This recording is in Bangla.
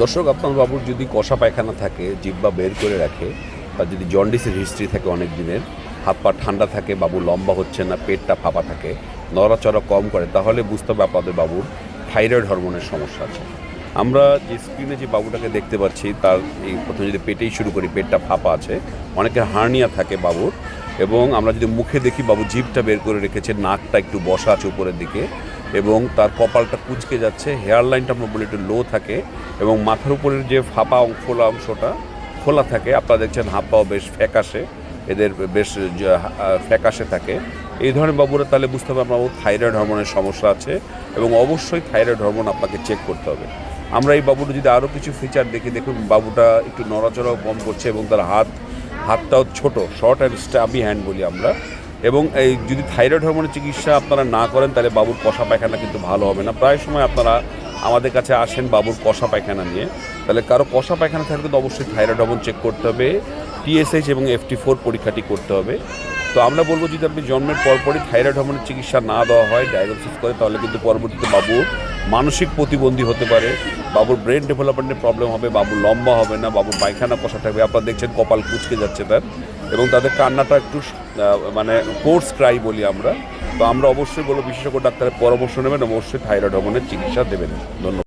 দর্শক আপনার বাবুর যদি কষা পায়খানা থাকে জিব্বা বের করে রাখে, বা যদি জন্ডিসের হিস্ট্রি থাকে অনেক দিনের হাত পা ঠান্ডা থাকে, বাবু লম্বা হচ্ছে না, পেটটা ফাঁপা থাকে, নড়াচড়া কম করে, তাহলে বুঝতে হবে আপনাদের বাবুর থাইরয়েড হরমোনের সমস্যা আছে। আমরা যে স্ক্রিনে যে বাবুটাকে দেখতে পাচ্ছি, তার এই প্রথমে যদি পেটেই শুরু করি, পেটটা ফাঁপা আছে অনেকের হার্নিয়া থাকে বাবুর, এবং আমরা যদি মুখে দেখি, বাবু জিভটা বের করে রেখেছে, নাকটা একটু বসা আছে উপরের দিকে এবং তার কপালটা কুচকে যাচ্ছে হেয়ার লাইনটা আমরা বলি একটু লো থাকে এবং মাথার উপরের যে ফাঁপা খোলা অংশটা খোলা থাকে। আপনারা দেখছেন হাত পাও বেশ ফ্যাকাশে, এদের বেশ ফ্যাকাশে থাকে। এই ধরনের বাবুরা তাহলে বুঝতে হবে আপনার থাইরয়েড হরমোনের সমস্যা আছে এবং অবশ্যই থাইরয়েড হরমোন আপনাকে চেক করতে হবে। আমরা এই বাবুটা যদি আরও কিছু ফিচার দেখি, দেখুন বাবুটা একটু নড়াচড়াও কম করছে এবং তার হাত, হাতটাও ছোট শর্ট অ্যান্ড স্টাবি হ্যান্ড বলি আমরা। এবং এই যদি থাইরয়েড হরমোনের চিকিৎসা আপনারা না করেন, তাহলে বাবুর কষা পায়খানা কিন্তু ভালো হবে না। প্রায় সময় আপনারা আমাদের কাছে আসেন বাবুর কষা পায়খানা নিয়ে। তাহলে কারও কষা পায়খানা থাকলে তো অবশ্যই থাইরয়েড হরমোন চেক করতে হবে টিএসএইচ এবং এফটি ফোর পরীক্ষাটি করতে হবে। তো আমরা বলব, যদি আপনি জন্মের পরপরই থাইরয়েড হরমোনের চিকিৎসা না দেওয়া হয় ডায়াগনোসিস করে, তাহলে কিন্তু পরবর্তীতে বাবু মানসিক প্রতিবন্ধী হতে পারে। বাবুর ব্রেন ডেভেলপমেন্টের প্রবলেম হবে বাবু লম্বা হবে না, বাবুর পায়খানা কষা থাকবে। আপনারা দেখছেন কপাল কুচকে যাচ্ছে তার এবং তাদের কান্নাটা একটু মানে কোর্স ক্রাই বলি আমরা, তো আমরা অবশ্যই বলব বিশেষজ্ঞ ডাক্তারের পরামর্শ নেবেন অবশ্যই থাইরয়েড হরমোনের চিকিৎসা দেবেন। ধন্যবাদ।